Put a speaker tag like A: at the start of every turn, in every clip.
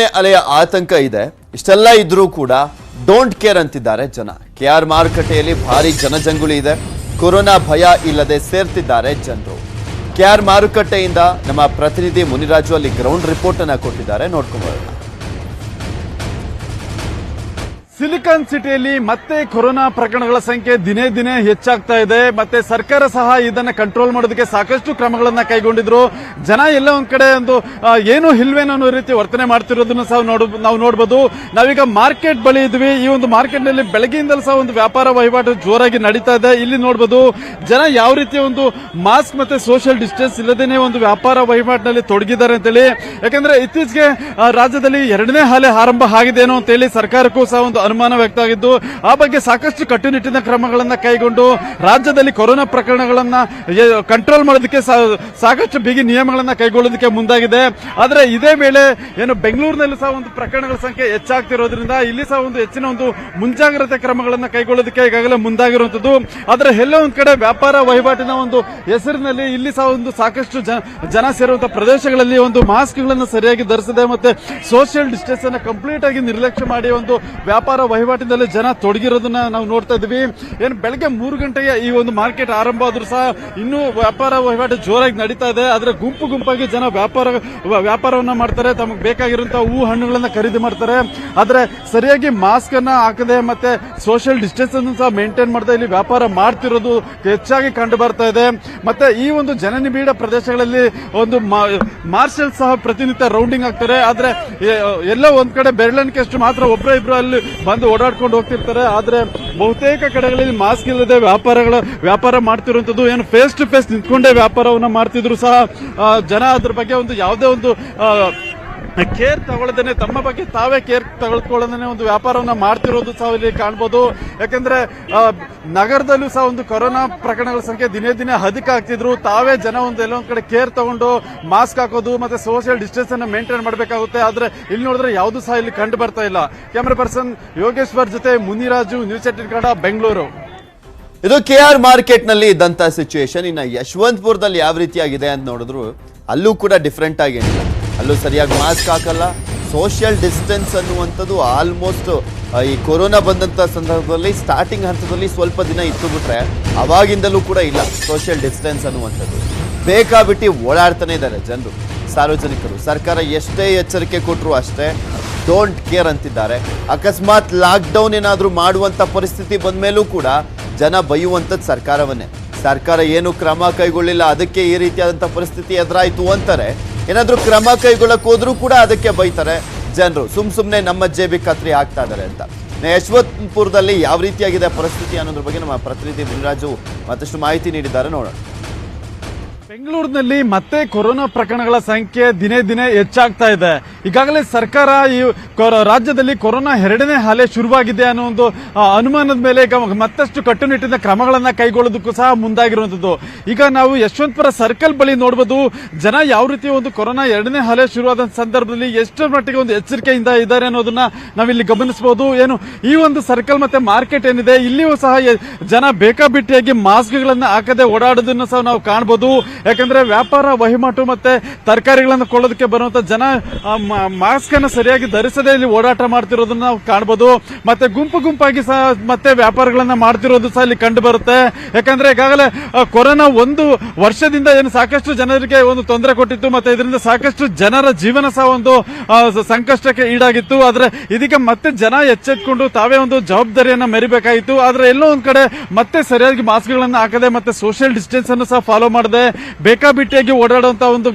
A: ಎರಡನೇ ಅಲೆಯ ಆತಂಕ ಇದೆ. ಇಷ್ಟೆಲ್ಲ ಇದ್ರೂ ಕೂಡ ಡೋಂಟ್ ಕೇರ್ ಅಂತಿದ್ದಾರೆ ಜನ. ಕೆ ಆರ್ ಮಾರುಕಟ್ಟೆಯಲ್ಲಿ ಭಾರಿ ಜನಜಂಗುಳಿ ಇದೆ. ಕೊರೋನಾ ಭಯ ಇಲ್ಲದೆ ಸೇರ್ತಿದ್ದಾರೆ ಜನರು. ಕೆ ಆರ್ ಮಾರುಕಟ್ಟೆಯಿಂದ ನಮ್ಮ ಪ್ರತಿನಿಧಿ ಮುನಿರಾಜು ಅಲ್ಲಿ ಗ್ರೌಂಡ್ ರಿಪೋರ್ಟ್ ಅನ್ನ ಕೊಟ್ಟಿದ್ದಾರೆ. ನೋಡ್ಕೊಂಡ್ಬರೋಣ
B: ಸಿಲಿಕಾನ್ ಸಿಟಿಯಲ್ಲಿ ಮತ್ತೆ ಕೊರೋನಾ ಪ್ರಕರಣಗಳ ಸಂಖ್ಯೆ ದಿನೇ ದಿನೇ ಹೆಚ್ಚಾಗ್ತಾ ಇದೆ. ಮತ್ತೆ ಸರ್ಕಾರ ಸಹ ಇದನ್ನ ಕಂಟ್ರೋಲ್ ಮಾಡೋದಕ್ಕೆ ಸಾಕಷ್ಟು ಕ್ರಮಗಳನ್ನ ಕೈಗೊಂಡಿದ್ರು. ಜನ ಎಲ್ಲ ಒಂದ್ ಕಡೆ ಒಂದು ಏನು ಹಿಲ್ವೇನ ಅನ್ನೋ ರೀತಿ ವರ್ತನೆ ಮಾಡ್ತಿರೋದನ್ನ ಸಹ ನೋಡ್, ನಾವು ನೋಡಬಹುದು ನಾವೀಗ ಮಾರ್ಕೆಟ್ ಬಳಿ ಇದ್ವಿ. ಈ ಒಂದು ಮಾರ್ಕೆಟ್ನಲ್ಲಿ ಬೆಳಗ್ಗೆಯಿಂದಲೂ ಸಹ ಒಂದು ವ್ಯಾಪಾರ ವಹಿವಾಟು ಜೋರಾಗಿ ನಡೀತಾ ಇದೆ. ಇಲ್ಲಿ ನೋಡಬಹುದು ಜನ ಯಾವ ರೀತಿ ಒಂದು ಮಾಸ್ಕ್ ಮತ್ತೆ ಸೋಷಿಯಲ್ ಡಿಸ್ಟೆನ್ಸ್ ಇಲ್ಲದೇನೆ ಒಂದು ವ್ಯಾಪಾರ ವಹಿವಾಟಿನಲ್ಲಿ ತೊಡಗಿದ್ದಾರೆ ಅಂತೇಳಿ. ಯಾಕಂದ್ರೆ ಇತ್ತೀಚೆಗೆ ರಾಜ್ಯದಲ್ಲಿ ಎರಡನೇ ಹಾಲೆ ಆರಂಭ ಆಗಿದೆ ಅಂತ ಅಂತೇಳಿ ಸರ್ಕಾರಕ್ಕೂ ಸಹ ಒಂದು ಅನುಮಾನ ವ್ಯಕ್ತ ಆಗಿದ್ದು ಆ ಬಗ್ಗೆ ಸಾಕಷ್ಟು ಕಟ್ಟುನಿಟ್ಟಿನ ಕ್ರಮಗಳನ್ನ ಕೈಗೊಂಡು ರಾಜ್ಯದಲ್ಲಿ ಕೊರೋನಾ ಪ್ರಕರಣಗಳನ್ನ ಕಂಟ್ರೋಲ್ ಮಾಡೋದಕ್ಕೆ ಸಾಕಷ್ಟು ಬಿಗಿ ನಿಯಮಗಳನ್ನ ಕೈಗೊಳ್ಳೋದಕ್ಕೆ ಮುಂದಾಗಿದೆ. ಆದ್ರೆ ಇದೇ ವೇಳೆ ಏನು ಬೆಂಗಳೂರಿನಲ್ಲಿ ಸಹ ಒಂದು ಪ್ರಕರಣಗಳ ಸಂಖ್ಯೆ ಹೆಚ್ಚಾಗ್ತಿರೋದ್ರಿಂದ ಇಲ್ಲಿ ಸಹ ಒಂದು ಹೆಚ್ಚಿನ ಒಂದು ಮುಂಜಾಗ್ರತೆ ಕ್ರಮಗಳನ್ನ ಕೈಗೊಳ್ಳೋದಕ್ಕೆ ಈಗಾಗಲೇ ಮುಂದಾಗಿರುವಂಥದ್ದು. ಆದ್ರೆ ಎಲ್ಲೋ ಒಂದ್ ಕಡೆ ವ್ಯಾಪಾರ ವಹಿವಾಟಿನ ಒಂದು ಹೆಸರಿನಲ್ಲಿ ಇಲ್ಲಿ ಸಹ ಒಂದು ಸಾಕಷ್ಟು ಜನ- ಸೇರುವಂತಹ ಪ್ರದೇಶಗಳಲ್ಲಿ ಒಂದು ಮಾಸ್ಕ್ಗಳನ್ನು ಸರಿಯಾಗಿ ಧರಿಸದೆ ಮತ್ತೆ ಸೋಷಿಯಲ್ ಡಿಸ್ಟೆನ್ಸ್ ಅನ್ನ ಕಂಪ್ಲೀಟ್ ಆಗಿ ನಿರ್ಲಕ್ಷ್ಯ ಮಾಡಿ ಒಂದು ವ್ಯಾಪಾರ ವಹಿವಾಟಿನಲ್ಲಿ ಜನ ತೊಡಗಿರೋದನ್ನ ನಾವು ನೋಡ್ತಾ ಇದ್ವಿ ಏನ್ ಬೆಳಗ್ಗೆ ಮೂರು ಗಂಟೆಗೆ ಈ ಒಂದು ಮಾರ್ಕೆಟ್ ಆರಂಭ ಆದ್ರೂ ಸಹ ಇನ್ನೂ ವ್ಯಾಪಾರ ವಹಿವಾಟು ಜೋರಾಗಿ ನಡೀತಾ ಇದೆ. ಆದ್ರೆ ಗುಂಪು ಗುಂಪಾಗಿ ಜನ ವ್ಯಾಪಾರ, ವ್ಯಾಪಾರವನ್ನ ಮಾಡ್ತಾರೆ. ತಮಗೆ ಬೇಕಾಗಿರುವಂತಹ ಹೂ ಹಣ್ಣುಗಳನ್ನ ಖರೀದಿ ಮಾಡ್ತಾರೆ. ಆದ್ರೆ ಸರಿಯಾಗಿ ಮಾಸ್ಕ್ ಅನ್ನ ಹಾಕದೆ ಮತ್ತೆ ಸೋಷಿಯಲ್ ಡಿಸ್ಟೆನ್ಸ್ ಅನ್ನು ಸಹ ಮೇಂಟೈನ್ ಮಾಡದೆ ಇಲ್ಲಿ ವ್ಯಾಪಾರ ಮಾಡ್ತಿರೋದು ಹೆಚ್ಚಾಗಿ ಕಂಡು ಬರ್ತಾ ಇದೆ. ಮತ್ತೆ ಈ ಒಂದು ಜನನಿಬಿಡ ಪ್ರದೇಶಗಳಲ್ಲಿ ಒಂದು ಮಾರ್ಷಲ್ ಸಹ ಪ್ರತಿನಿತ್ಯ ರೌಂಡಿಂಗ್ ಆಗ್ತಾರೆ. ಆದ್ರೆ ಎಲ್ಲ ಒಂದ್ ಕಡೆ ಬೆರಳಿಕೆಷ್ಟು ಮಾತ್ರ ಒಬ್ಬರ ಇಬ್ರು ಅಲ್ಲಿ ಬಂದು ಓಡಾಡ್ಕೊಂಡು ಹೋಗ್ತಿರ್ತಾರೆ. ಆದ್ರೆ ಬಹುತೇಕ ಕಡೆಗಳಲ್ಲಿ ಮಾಸ್ಕ್ ಇಲ್ಲದೆ ವ್ಯಾಪಾರಗಳ, ವ್ಯಾಪಾರ ಮಾಡ್ತಿರುವಂತದ್ದು ಏನು ಫೇಸ್ ಟು ಫೇಸ್ ನಿಂತ್ಕೊಂಡೇ ವ್ಯಾಪಾರವನ್ನ ಮಾಡ್ತಿದ್ರು ಸಹ ಜನ ಅದ್ರ ಬಗ್ಗೆ ಒಂದು ಯಾವುದೇ ಒಂದು ಕೇರ್ ತಗೊಳ್ಳದೇನೆ ತಮ್ಮ ಬಗ್ಗೆ ತಾವೇ ಕೇರ್ ತಗೊಳ್ಕೊಳ್ಳೋದೇ ಒಂದು ವ್ಯಾಪಾರವನ್ನ ಮಾಡ್ತಿರೋದು ಸಹ ಇಲ್ಲಿ ಕಾಣ್ಬೋದು. ಯಾಕಂದ್ರೆ ನಗರದಲ್ಲೂ ಸಹ ಒಂದು ಕೊರೋನಾ ಪ್ರಕರಣಗಳ ಸಂಖ್ಯೆ ದಿನೇ ದಿನೇ ಅಧಿಕ ಆಗ್ತಿದ್ರು. ತಾವೇ ಜನ ಒಂದು ಎಲ್ಲೊಂದು ಕಡೆ ಕೇರ್ ತಗೊಂಡು ಮಾಸ್ಕ್ ಹಾಕೋದು ಮತ್ತೆ ಸೋಷಿಯಲ್ ಡಿಸ್ಟೆನ್ಸ್ ಅನ್ನು ಮೇಂಟೈನ್ ಮಾಡಬೇಕಾಗುತ್ತೆ. ಆದ್ರೆ ಇಲ್ಲಿ ನೋಡಿದ್ರೆ ಯಾವುದು ಸಹ ಇಲ್ಲಿ ಕಂಡು ಬರ್ತಾ ಇಲ್ಲ. ಕ್ಯಾಮರಾ ಪರ್ಸನ್ ಯೋಗೇಶ್ವರ್ ಜೊತೆ ಮುನಿರಾಜು ನ್ಯೂಸ್ ಏಟಿನ್ ಕನ್ನಡ, ಬೆಂಗಳೂರು.
A: ಇದು ಕೆ ಆರ್ ಮಾರ್ಕೆಟ್ನಲ್ಲಿ ಇದ್ದಂತ ಸಿಚುಯೇಷನ್ ಇನ್ನ ಯಶವಂತಪುರದಲ್ಲಿ ಯಾವ ರೀತಿಯಾಗಿದೆ ಅಂತ ನೋಡಿದ್ರು, ಅಲ್ಲೂ ಕೂಡ ಡಿಫ್ರೆಂಟ್ ಆಗೇನಿಲ್ಲ ಅಲ್ಲೂ ಸರಿಯಾಗಿ ಮಾಸ್ಕ್ ಹಾಕಲ್ಲ. ಸೋಷಿಯಲ್ ಡಿಸ್ಟೆನ್ಸ್ ಅನ್ನುವಂಥದ್ದು ಆಲ್ಮೋಸ್ಟ್ ಈ ಕೊರೋನಾ ಬಂದಂಥ ಸಂದರ್ಭದಲ್ಲಿ ಸ್ಟಾರ್ಟಿಂಗ್ ಹಂತದಲ್ಲಿ ಸ್ವಲ್ಪ ದಿನ ಇತ್ತು ಬಿಟ್ರೆ ಅವಾಗಿಂದಲೂ ಕೂಡ ಇಲ್ಲ ಸೋಷಿಯಲ್ ಡಿಸ್ಟೆನ್ಸ್ ಅನ್ನುವಂಥದ್ದು. ಬೇಕಾಬಿಟ್ಟು ಓಡಾಡ್ತಾನೆ ಇದ್ದಾರೆ ಜನರು, ಸಾರ್ವಜನಿಕರು. ಸರ್ಕಾರ ಎಷ್ಟೇ ಎಚ್ಚರಿಕೆ ಕೊಟ್ಟರು ಅಷ್ಟೇ ಡೋಂಟ್ ಕೇರ್ ಅಂತಿದ್ದಾರೆ. ಅಕಸ್ಮಾತ್ ಲಾಕ್ಡೌನ್ ಏನಾದರೂ ಮಾಡುವಂಥ ಪರಿಸ್ಥಿತಿ ಬಂದ ಮೇಲೂ ಕೂಡ ಜನ ಬೈಯುವಂಥದ್ದು ಸರ್ಕಾರವನ್ನೇ. ಸರ್ಕಾರ ಏನು ಕ್ರಮ ಕೈಗೊಳ್ಳಿಲ್ಲ, ಅದಕ್ಕೆ ಈ ರೀತಿಯಾದಂಥ ಪರಿಸ್ಥಿತಿ ಎದುರಾಯಿತು ಅಂತಾರೆ. ಏನಾದರೂ ಕ್ರಮ ಕೈಗೊಳ್ಳಕ್ಕೆ ಹೋದರೂ ಕೂಡ ಅದಕ್ಕೆ ಬೈತಾರೆ. ಜನರು ಸುಮ್ ಸುಮ್ಮನೆ ನಮ್ಮ ಜೇಬಿ ಕತ್ರಿ ಆಗ್ತಾ ಇದ್ದಾರೆ ಅಂತ. ಯಶವಂತಪುರದಲ್ಲಿ ಯಾವ ರೀತಿಯಾಗಿದೆ ಪರಿಸ್ಥಿತಿ ಅನ್ನೋದ್ರ ಬಗ್ಗೆ ನಮ್ಮ ಪ್ರತಿನಿಧಿ ಮುನಿರಾಜು ಮತ್ತಷ್ಟು ಮಾಹಿತಿ ನೀಡಿದ್ದಾರೆ. ನೋಡೋಣ.
B: ಬೆಂಗಳೂರಿನಲ್ಲಿ ಮತ್ತೆ ಕೊರೋನಾ ಪ್ರಕರಣಗಳ ಸಂಖ್ಯೆ ದಿನೇ ದಿನೇ ಹೆಚ್ಚಾಗ್ತಾ ಇದೆ. ಈಗಾಗಲೇ ಸರ್ಕಾರ ಈ ರಾಜ್ಯದಲ್ಲಿ ಕೊರೋನಾ ಎರಡನೇ ಹಾಲೆ ಶುರುವಾಗಿದೆ ಅನ್ನೋ ಒಂದು ಅನುಮಾನದ ಮೇಲೆ ಈಗ ಮತ್ತಷ್ಟು ಕಟ್ಟುನಿಟ್ಟಿನ ಕ್ರಮಗಳನ್ನು ಕೈಗೊಳ್ಳೋದಕ್ಕೂ ಸಹ ಮುಂದಾಗಿರುವಂಥದ್ದು. ಈಗ ನಾವು ಯಶವಂತಪುರ ಸರ್ಕಲ್ ಬಳಿ ನೋಡಬಹುದು ಜನ ಯಾವ ರೀತಿ ಒಂದು ಕೊರೋನಾ ಎರಡನೇ ಹಾಲೆ ಶುರುವಾದ ಸಂದರ್ಭದಲ್ಲಿ ಎಷ್ಟರ ಮಟ್ಟಿಗೆ ಒಂದು ಎಚ್ಚರಿಕೆಯಿಂದ ಇದ್ದಾರೆ ಅನ್ನೋದನ್ನ ನಾವಿಲ್ಲಿ ಗಮನಿಸಬಹುದು. ಏನು, ಈ ಒಂದು ಸರ್ಕಲ್ ಮತ್ತೆ ಮಾರ್ಕೆಟ್ ಏನಿದೆ, ಇಲ್ಲಿಯೂ ಸಹ ಜನ ಬೇಕಾಬಿಟ್ಟಿಯಾಗಿ ಮಾಸ್ಕ್ಗಳನ್ನು ಹಾಕದೆ ಓಡಾಡೋದನ್ನು ಸಹ ನಾವು ಕಾಣಬಹುದು ಯಾಕಂದ್ರೆ ವ್ಯಾಪಾರ, ವಹಿವಾಟು ಮತ್ತೆ ತರಕಾರಿಗಳನ್ನು ಕೊಳ್ಳೋದಕ್ಕೆ ಬರುವಂತ ಜನ ಮಾಸ್ಕ್ ಅನ್ನು ಸರಿಯಾಗಿ ಧರಿಸದೆ ಇಲ್ಲಿ ಓಡಾಟ ಮಾಡ್ತಿರೋದನ್ನ ನಾವು ಕಾಣಬಹುದು ಮತ್ತೆ ಗುಂಪು ಗುಂಪಾಗಿ ಸಹ ಮತ್ತೆ ವ್ಯಾಪಾರಗಳನ್ನ ಮಾಡ್ತಿರೋದು ಸಹ ಇಲ್ಲಿ ಕಂಡು ಬರುತ್ತೆ. ಯಾಕಂದ್ರೆ ಈಗಾಗಲೇ ಕೊರೋನಾ ಒಂದು ವರ್ಷದಿಂದ ಏನು ಸಾಕಷ್ಟು ಜನರಿಗೆ ಒಂದು ತೊಂದರೆ ಕೊಟ್ಟಿತ್ತು, ಮತ್ತೆ ಇದರಿಂದ ಸಾಕಷ್ಟು ಜನರ ಜೀವನ ಸಹ ಒಂದು ಸಂಕಷ್ಟಕ್ಕೆ ಈಡಾಗಿತ್ತು. ಆದ್ರೆ ಇದೀಗ ಮತ್ತೆ ಜನ ಎಚ್ಚೆತ್ಕೊಂಡು ತಾವೇ ಒಂದು ಜವಾಬ್ದಾರಿಯನ್ನ ಮೆರಿಬೇಕಾಗಿತ್ತು ಆದ್ರೆ ಎಲ್ಲೋ ಒಂದ್ ಕಡೆ ಮತ್ತೆ ಸರಿಯಾಗಿ ಮಾಸ್ಕ್ಗಳನ್ನ ಹಾಕದೆ ಮತ್ತೆ ಸೋಷಿಯಲ್ ಡಿಸ್ಟೆನ್ಸ್ ಅನ್ನು ಸಹ ಫಾಲೋ ಮಾಡದೆ. ಬೇಕಾಬಿಟ್ಟಿಯಾಗಿ ಓಡಾಡುವಂತ ಒಂದು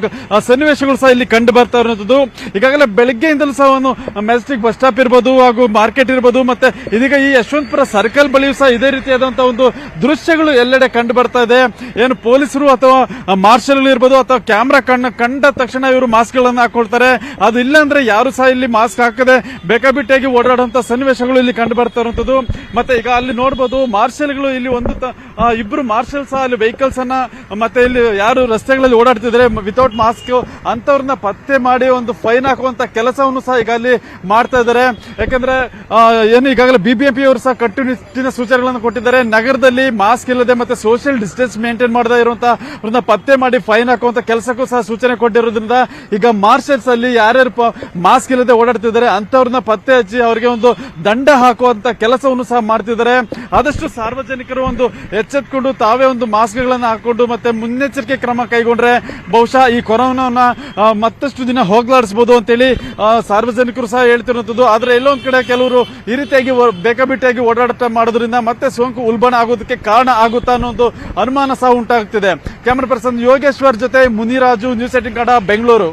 B: ಸನ್ನಿವೇಶಗಳು ಸಹ ಇಲ್ಲಿ ಕಂಡು ಬರ್ತಾ ಇರುವಂತದ್ದು ಈಗಾಗಲೇ ಬೆಳಗ್ಗೆಯಿಂದಲೂ ಸಹ ಒಂದು ಮೆಜೆಸ್ಟಿಕ್ ಬಸ್ ಸ್ಟಾಪ್ ಇರ್ಬೋದು ಹಾಗೂ ಮಾರ್ಕೆಟ್ ಇರ್ಬೋದು ಮತ್ತೆ ಇದೀಗ ಈ ಯಶವಂತಪುರ ಸರ್ಕಲ್ ಬಳಿಯೂ ಸಹ ಇದೇ ರೀತಿಯಾದಂತಹ ಒಂದು ದೃಶ್ಯಗಳು ಎಲ್ಲೆಡೆ ಕಂಡು ಬರ್ತಾ ಇದೆ. ಏನು ಪೊಲೀಸರು ಅಥವಾ ಮಾರ್ಷಲ್ ಇರ್ಬೋದು ಅಥವಾ ಕ್ಯಾಮ್ರಾ ಕಣ್ಣ ಕಂಡ ತಕ್ಷಣ ಇವರು ಮಾಸ್ಕ್ ಗಳನ್ನ ಹಾಕೊಳ್ತಾರೆ. ಅದು ಇಲ್ಲ ಅಂದ್ರೆ ಯಾರು ಸಹ ಇಲ್ಲಿ ಮಾಸ್ಕ್ ಹಾಕದೆ ಬೇಕಾಬಿಟ್ಟಿಯಾಗಿ ಓಡಾಡುವಂತ ಸನ್ನಿವೇಶಗಳು ಇಲ್ಲಿ ಕಂಡು ಬರ್ತಾ ಇರುವಂತದ್ದು ಮತ್ತೆ ಈಗ ಅಲ್ಲಿ ನೋಡಬಹುದು ಮಾರ್ಷಲ್ಗಳು ಇಲ್ಲಿ ಒಂದು ಇಬ್ರು ಮಾರ್ಷಲ್ ಸಹ ಅಲ್ಲಿ ವೆಹಿಕಲ್ಸ್ ಅನ್ನ ಮತ್ತೆ ಇಲ್ಲಿ ಯಾರು ರಸ್ತೆಗಳಲ್ಲಿ ಓಡಾಡ್ತಿದ್ರೆ ವಿತೌಟ್ ಮಾಸ್ಕ್ ಅಂತವ್ರನ್ನ ಪತ್ತೆ ಮಾಡಿ ಒಂದು ಫೈನ್ ಹಾಕುವಂತ ಕೆಲಸವನ್ನು ಸಹ ಈಗ ಅಲ್ಲಿ ಮಾಡ್ತಾ ಇದ್ದಾರೆ. ಯಾಕಂದ್ರೆ ಏನು ಈಗಾಗಲೇ ಬಿಬಿಎಂಪಿ ಅವರು ಸಹ ಕಟ್ಟುನಿಟ್ಟಿನ ಸೂಚನೆಗಳನ್ನು ಕೊಟ್ಟಿದ್ದಾರೆ. ನಗರದಲ್ಲಿ ಮಾಸ್ಕ್ ಇಲ್ಲದೆ ಮತ್ತೆ ಸೋಷಿಯಲ್ ಡಿಸ್ಟೆನ್ಸ್ ಮೇಂಟೈನ್ ಮಾಡದೇ ಇರುವಂತಹ ಪತ್ತೆ ಮಾಡಿ ಫೈನ್ ಹಾಕುವಂತ ಕೆಲಸಕ್ಕೂ ಸಹ ಸೂಚನೆ ಕೊಟ್ಟಿರೋದ್ರಿಂದ ಈಗ ಮಾರ್ಷಲ್ಸ್ ಅಲ್ಲಿ ಯಾರ್ಯಾರು ಮಾಸ್ಕ್ ಇಲ್ಲದೆ ಓಡಾಡ್ತಿದ್ದಾರೆ ಅಂತವ್ರನ್ನ ಪತ್ತೆ ಹಚ್ಚಿ ಅವರಿಗೆ ಒಂದು ದಂಡ ಹಾಕುವಂತ ಕೆಲಸವನ್ನು ಸಹ ಮಾಡ್ತಿದ್ದಾರೆ. ಆದಷ್ಟು ಸಾರ್ವಜನಿಕರು ಒಂದು ಎಚ್ಚೆತ್ಕೊಂಡು ತಾವೇ ಒಂದು ಮಾಸ್ಕ್ಗಳನ್ನು ಹಾಕೊಂಡು ಮತ್ತೆ ಮುನ್ನೆಚ್ಚರಿಕೆ ಕ್ರಮ ಕೈಗೊಂಡ್ರೆ ಬಹುಶಃ ಈ ಕೊರೋನಾವನ್ನ ಮತ್ತಷ್ಟು ದಿನ ಹೋಗ್ಲಾಡಿಸಬಹುದು ಅಂತೇಳಿ ಸಾರ್ವಜನಿಕರು ಸಹ ಹೇಳ್ತಿರುವಂತದ್ದು ಆದರೆ ಎಲ್ಲೊಂದ್ ಕಡೆ ಕೆಲವರು ಈ ರೀತಿಯಾಗಿ ಬೇಕಾಬಿಟ್ಟಿಯಾಗಿ ಓಡಾಟ ಮಾಡೋದ್ರಿಂದ ಮತ್ತೆ ಸೋಂಕು ಉಲ್ಬಣ ಆಗೋದಕ್ಕೆ ಕಾರಣ ಆಗುತ್ತಾ ಅನ್ನೋ ಒಂದು ಅನುಮಾನ ಸಹ ಉಂಟಾಗ್ತಿದೆ. ಕ್ಯಾಮರಾ ಪರ್ಸನ್ ಯೋಗೇಶ್ವರ್ ಜೊತೆ ಮುನಿರಾಜು, ನ್ಯೂಸ್ ಏಟಿನ್ ಕನ್ನಡ, ಬೆಂಗಳೂರು.